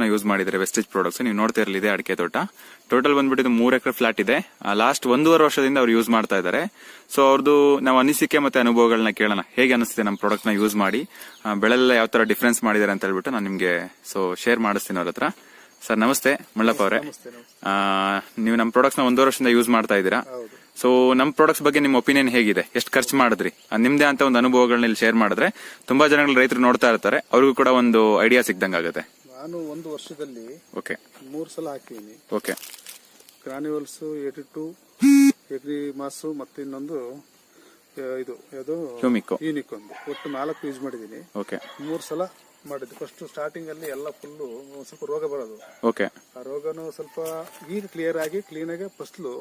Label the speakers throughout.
Speaker 1: ನ ಯೂಸ್ ಮಾಡಿದ್ದಾರೆ wastage products ನೀವು ನೋಡ್ತಾ ಇರಲಿದೆ ಅಡಿಕೆ ತೋಟ. ಟೋಟಲ್ ಬಂದ್ಬಿಟ್ಟು ಇದು ಮೂರ್ ಎಕರೆ ಫ್ಲಾಟ್ ಇದೆ. ಲಾಸ್ಟ್ ಒಂದೂವರೆ ವರ್ಷದಿಂದ ಅವ್ರು ಯೂಸ್ ಮಾಡ್ತಾ ಇದ್ದಾರೆ. ಸೊ ಅವ್ರದ್ದು ನಾವು ಅನಿಸಿಕೆ ಮತ್ತೆ ಅನುಭವಗಳನ್ನ ಕೇಳೋಣ. ಹೇಗೆ ಅನಿಸ್ತಿದೆ ನಮ್ಮ ಪ್ರಾಡಕ್ಟ್ನ ಯೂಸ್ ಮಾಡಿ? ಬೆಳೆಲ್ಲ ಯಾವ ತರ ಡಿಫ್ರೆನ್ಸ್ ಮಾಡಿದ್ದಾರೆ ಅಂತ ಹೇಳ್ಬಿಟ್ಟು ನಾನು ನಿಮ್ಗೆ ಸೊ ಶೇರ್ ಮಾಡಿಸ್ತೀನಿ ಅವ್ರ ಹತ್ರ. ಸರ್ ನಮಸ್ತೆ. ಮಳ್ಳಪ್ಪ ಅವರೇ. ನೀವು ನಮ್ಮ ಪ್ರಾಡಕ್ಟ್ಸ್ನ ಒಂದೂವರೆ ವರ್ಷದಿಂದ ಯೂಸ್ ಮಾಡ್ತಾ ಇದ್ದೀರಾ? ಸೊ ನಮ್ಮ ಪ್ರಾಡಕ್ಟ್ಸ್ ಬಗ್ಗೆ ನಿಮ್ಮ ಒಪಿನಿಯನ್ ಹೇಗಿದೆ? ಎಷ್ಟು ಖರ್ಚು ಮಾಡಿದ್ರಿ? ನಿಮ್ದೇ ಅಂತ ಒಂದು ಅನುಭವಗಳನ್ನ ಇಲ್ಲಿ ಶೇರ್ ಮಾಡಿದ್ರೆ ತುಂಬಾ ಜನಗಳು ರೈತರು ನೋಡ್ತಾ ಇರ್ತಾರೆ. ಅವ್ರಿಗೂ ಕೂಡ ಒಂದು ಐಡಿಯಾ ಸಿಕ್ದಂಗಾಗುತ್ತೆ.
Speaker 2: ನಾನು ಒಂದು ವರ್ಷದಲ್ಲಿ
Speaker 1: ಓಕೆ
Speaker 2: ಮೂರು ಸಲ ಹಾಕಿದ್ದೀನಿ
Speaker 1: ಓಕೆ
Speaker 2: ಗ್ರಾನ್ಯುವಲ್ಸ್ ಏಟಿ ಟು ಎಗ್ರಿ ಮಾಸು ಮತ್ತೆ ಇನ್ನೊಂದು ಆ, ಇದು ಯಾವುದು?
Speaker 1: ಹ್ಯೂಮಿಕ್ಕು
Speaker 2: ಯೂನಿಕ್ ಒಂದು. ಒಟ್ಟು ನಾಲ್ಕು ಯೂಸ್ ಮಾಡಿದ್ದೀನಿ.
Speaker 1: ಓಕೆ
Speaker 2: ಮೂರು ಸಲ ಮಾಡಿದ್ದು. ಫಸ್ಟ್ ಸ್ಟಾರ್ಟಿಂಗ್ ಅಲ್ಲಿ ಎಲ್ಲ ಫುಲ್ಲು ಸ್ವಲ್ಪ ರೋಗ ಬರೋದು.
Speaker 1: ಓಕೆ
Speaker 2: ಆ ರೋಗನು ಸ್ವಲ್ಪ ಈಗ ಕ್ಲಿಯರ್ ಆಗಿ ಕ್ಲೀನ್ ಆಗಿ ಫಸ್ಲು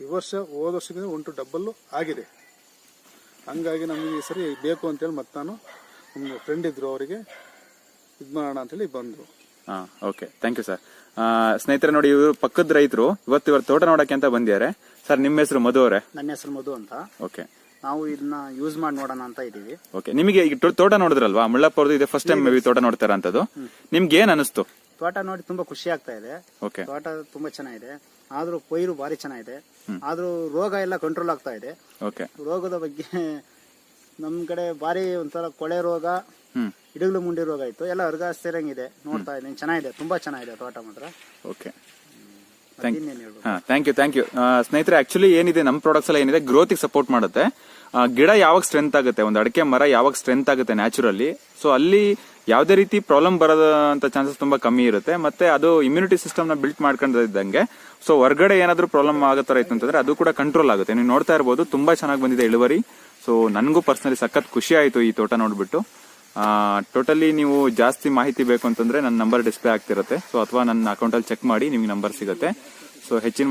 Speaker 2: ಈ ವರ್ಷ ಹೋದ ವರ್ಷದಿಂದ ಒಂಟು ಡಬ್ಬಲ್ ಆಗಿದೆ. ಹಂಗಾಗಿ ನಮಗೆ ಈ ಸರಿ ಬೇಕು ಅಂತೇಳಿ ಮತ್ತೆ ನಾನು ನಮ್ಮ ಫ್ರೆಂಡ್ ಇದ್ರು ಅವರಿಗೆ ಇದು ಮಾಡೋಣ ಅಂತೇಳಿ ಬಂದರು.
Speaker 1: ಹಾ ಓಕೆ. ಥ್ಯಾಂಕ್ ಯು ಸರ್ ಸ್ನೇಹಿತರೆ ನೋಡಿ ಇವರು ಪಕ್ಕದ ರೈತರು ಇವತ್ತು ಇವ್ರ ತೋಟ ನೋಡಕ್ಕೆ ಅಂತ ಬಂದಿದ್ದಾರೆ. ಸರ್ ನಿಮ್ಮ ಹೆಸರು ಮಧು ಅವರೇ?
Speaker 3: ನನ್ನ ಹೆಸರು ಮಧು ಅಂತ.
Speaker 1: ಓಕೆ.
Speaker 3: ನಾವು ಇದನ್ನ ಯೂಸ್ ಮಾಡಿ ನೋಡೋಣ ಅಂತ ಇದೀವಿ
Speaker 1: ಓಕೆ. ನಿಮಗೆ ಈಗ ತೋಟ ನೋಡಿದ್ರಲ್ವಾ? ಮುಳ್ಳಪ್ಪ ಅವ್ರದ್ದು ಇದೆ ಫಸ್ಟ್ ಟೈಮ್ ತೋಟ ನೋಡ್ತಾರ ಅಂತದ್ದು. ನಿಮ್ಗೆ ಏನ್ ಅನಿಸ್ತು?
Speaker 3: ತೋಟ ನೋಡಿ ತುಂಬಾ ಖುಷಿ ಆಗ್ತಾ ಇದೆ.
Speaker 1: ಓಕೆ.
Speaker 3: ತೋಟ ತುಂಬಾ ಚೆನ್ನಾಗಿದೆ. ಆದ್ರೂ ಪೈರು ಭಾರಿ ಚೆನ್ನಾಗಿದೆ. ಆದ್ರೂ ರೋಗ ಎಲ್ಲ ಕಂಟ್ರೋಲ್ ಆಗ್ತಾ ಇದೆ.
Speaker 1: ಓಕೆ.
Speaker 3: ರೋಗದ ಬಗ್ಗೆ ನಮ್ ಕಡೆ ಭಾರಿ ಒಂಥರ ಕೊಳೆ ರೋಗ
Speaker 1: ಹ್ಮ್.
Speaker 3: ಇಡಗ್ಲು ಮುಂಡಿ ರೋಗ ಇತ್ತು. ಎಲ್ಲ ವರ್ಗ ಸೇರಂಗಿದೆ. ನೋಡ್ತಾ ಇದ್ದೀನಿ. ಚೆನ್ನಾಗಿದೆ. ತುಂಬಾ ಚೆನ್ನಾಗಿದೆ ತೋಟ ಮಾತ್ರ.
Speaker 1: ಓಕೆ.
Speaker 3: ಇನ್ನೇನ್
Speaker 1: ಥ್ಯಾಂಕ್ ಯು ಥ್ಯಾಂಕ್ ಯು ಸ್ನೇಹಿತರೆ ಆಕ್ಚುಲಿ ಏನಿದೆ ನಮ್ಮ ಪ್ರಾಡಕ್ಟ್ಸ್ ಎಲ್ಲ ಏನಿದೆ ಗ್ರೋತ್ ಸಪೋರ್ಟ್ ಮಾಡುತ್ತೆ. ಆ, ಗಿಡ ಯಾವಾಗ ಸ್ಟ್ರೆಂತ್ ಆಗುತ್ತೆ? ಒಂದು ಅಡಿಕೆ ಮರ ಯಾವಾಗ ಸ್ಟ್ರೆಂತ್ ಆಗುತ್ತೆ ನ್ಯಾಚುರಲಿ ಸೊ ಅಲ್ಲಿ ಯಾವುದೇ ರೀತಿ ಪ್ರಾಬ್ಲಮ್ ಬರೋದಂತ ಚಾನ್ಸಸ್ ತುಂಬಾ ಕಮ್ಮಿ ಇರುತ್ತೆ. ಮತ್ತೆ ಅದು ಇಮ್ಯುನಿಟಿ ಸಿಸ್ಟಮ್ನ ಬಿಲ್ಟ್ ಮಾಡ್ಕೊಂಡಿದ್ದಂಗೆ ಸೊ ಹೊರಗಡೆ ಏನಾದರೂ ಪ್ರಾಬ್ಲಮ್ ಆಗೋ ತರ ಇತ್ತು ಅಂತಂದ್ರೆ ಅದು ಕೂಡ ಕಂಟ್ರೋಲ್ ಆಗುತ್ತೆ. ನೀವು ನೋಡ್ತಾ ಇರಬಹುದು ತುಂಬಾ ಚೆನ್ನಾಗಿ ಬಂದಿದೆ ಇಳುವರಿ. ಸೊ ನನಗೂ ಪರ್ಸನಲಿ ಸಖತ್ ಖುಷಿ ಆಯಿತು ಈ ತೋಟ ನೋಡಿಬಿಟ್ಟು. ಟೋಟಲಿ ನೀವು ಜಾಸ್ತಿ ಮಾಹಿತಿ ಬೇಕು ಅಂತಂದ್ರೆ ನನ್ನ ನಂಬರ್ ಡಿಸ್ಪ್ಲೇ ಆಗ್ತಿರುತ್ತೆ. ಸೊ ಅಥವಾ ನನ್ನ ಅಕೌಂಟಲ್ಲಿ ಚೆಕ್ ಮಾಡಿ ನಿಮ್ಗೆ ನಂಬರ್ ಸಿಗುತ್ತೆ. ಸೊ ಹೆಚ್ಚಿನ